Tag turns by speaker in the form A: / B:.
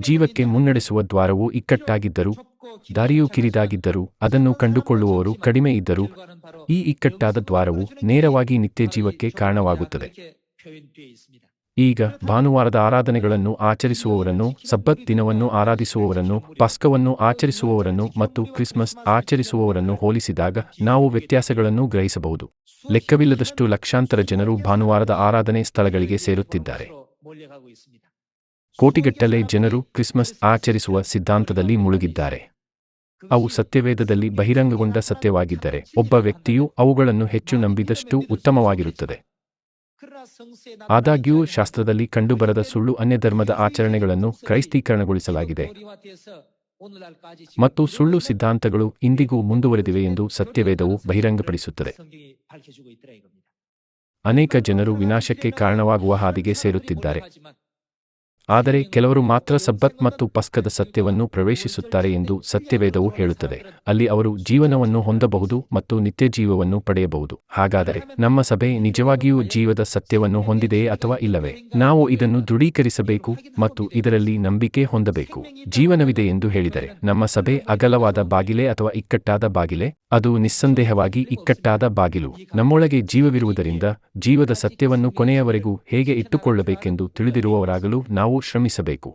A: ಜೀವಕ್ಕೆ ಮುನ್ನಡೆಸುವ ದ್ವಾರವು ಇಕ್ಕಟ್ಟಾಗಿದ್ದರೂ, ದಾರಿಯು ಕಿರಿದಾಗಿದ್ದರೂ, ಅದನ್ನು ಕಂಡುಕೊಳ್ಳುವವರು ಕಡಿಮೆ ಇದ್ದರೂ, ಈ ಇಕ್ಕಟ್ಟಾದ ದ್ವಾರವು ನೇರವಾಗಿ ನಿತ್ಯ ಜೀವಕ್ಕೆ ಕಾರಣವಾಗುತ್ತದೆ. ಈಗ ಭಾನುವಾರದ ಆರಾಧನೆಗಳನ್ನು ಆಚರಿಸುವವರನ್ನು, ಸಬ್ಬತ್ ದಿನವನ್ನು ಆರಾಧಿಸುವವರನ್ನು, ಪಸ್ಕವನ್ನು ಆಚರಿಸುವವರನ್ನು ಮತ್ತು ಕ್ರಿಸ್ಮಸ್ ಆಚರಿಸುವವರನ್ನು ಹೋಲಿಸಿದಾಗ ನಾವು ವ್ಯತ್ಯಾಸಗಳನ್ನು ಗ್ರಹಿಸಬಹುದು. ಲೆಕ್ಕವಿಲ್ಲದಷ್ಟು ಲಕ್ಷಾಂತರ ಜನರು ಭಾನುವಾರದ ಆರಾಧನೆ ಸ್ಥಳಗಳಿಗೆ ಸೇರುತ್ತಿದ್ದಾರೆ. ಕೋಟಿಗಟ್ಟಲೆ ಜನರು ಕ್ರಿಸ್ಮಸ್ ಆಚರಿಸುವ ಸಿದ್ಧಾಂತದಲ್ಲಿ ಮುಳುಗಿದ್ದಾರೆ. ಅವು ಸತ್ಯವೇದದಲ್ಲಿ ಬಹಿರಂಗಗೊಂಡ ಸತ್ಯವಾಗಿದ್ದರೆ ಒಬ್ಬ ವ್ಯಕ್ತಿಯು ಅವುಗಳನ್ನು ಹೆಚ್ಚು ನಂಬಿದಷ್ಟು ಉತ್ತಮವಾಗಿರುತ್ತದೆ. ಆದಾಗ್ಯೂ, ಶಾಸ್ತ್ರದಲ್ಲಿ ಕಂಡುಬರದ ಸುಳ್ಳು ಅನ್ಯಧರ್ಮದ ಆಚರಣೆಗಳನ್ನು ಕ್ರೈಸ್ತೀಕರಣಗೊಳಿಸಲಾಗಿದೆ. ಮತ್ತು ಸುಳ್ಳು ಸಿದ್ಧಾಂತಗಳು ಇಂದಿಗೂ ಮುಂದುವರೆದಿವೆ ಎಂದು ಸತ್ಯವೇದವು ಬಹಿರಂಗಪಡಿಸುತ್ತದೆ. ಅನೇಕ ಜನರು ವಿನಾಶಕ್ಕೆ ಕಾರಣವಾಗುವ ಹಾದಿಗೆ ಸೇರುತ್ತಿದ್ದಾರೆ. ಆದರೆ ಕೆಲವರು ಮಾತ್ರ ಸಬ್ಬತ್ ಮತ್ತು ಪಸ್ಕದ ಸತ್ಯವನ್ನು ಪ್ರವೇಶಿಸುತ್ತಾರೆ ಎಂದು ಸತ್ಯವೇದವು ಹೇಳುತ್ತದೆ. ಅಲ್ಲಿ ಅವರು ಜೀವನವನ್ನು ಹೊಂದಬಹುದು ಮತ್ತು ನಿತ್ಯ ಜೀವವನ್ನು ಪಡೆಯಬಹುದು. ಹಾಗಾದರೆ ನಮ್ಮ ಸಭೆ ನಿಜವಾಗಿಯೂ ಜೀವದ ಸತ್ಯವನ್ನು ಹೊಂದಿದೆಯೇ ಅಥವಾ ಇಲ್ಲವೇ? ನಾವು ಇದನ್ನು ದೃಢೀಕರಿಸಬೇಕು ಮತ್ತು ಇದರಲ್ಲಿ ನಂಬಿಕೆ ಹೊಂದಬೇಕು. ಜೀವನವಿದೆ ಎಂದು ಹೇಳಿದರೆ ನಮ್ಮ ಸಭೆ ಅಗಲವಾದ ಬಾಗಿಲೆ ಅಥವಾ ಇಕ್ಕಟ್ಟಾದ ಬಾಗಿಲೆ? ಅದು ನಿಸ್ಸಂದೇಹವಾಗಿ ಇಕ್ಕಟ್ಟಾದ ಬಾಗಿಲು. ನಮ್ಮೊಳಗೆ ಜೀವವಿರುವುದರಿಂದ ಜೀವದ ಸತ್ಯವನ್ನು ಕೊನೆಯವರೆಗೂ ಹೇಗೆ ಇಟ್ಟುಕೊಳ್ಳಬೇಕೆಂದು ತಿಳಿದಿರುವವರಾಗಲು ನಾವು ಶ್ರಮಿಸಬೇಕು.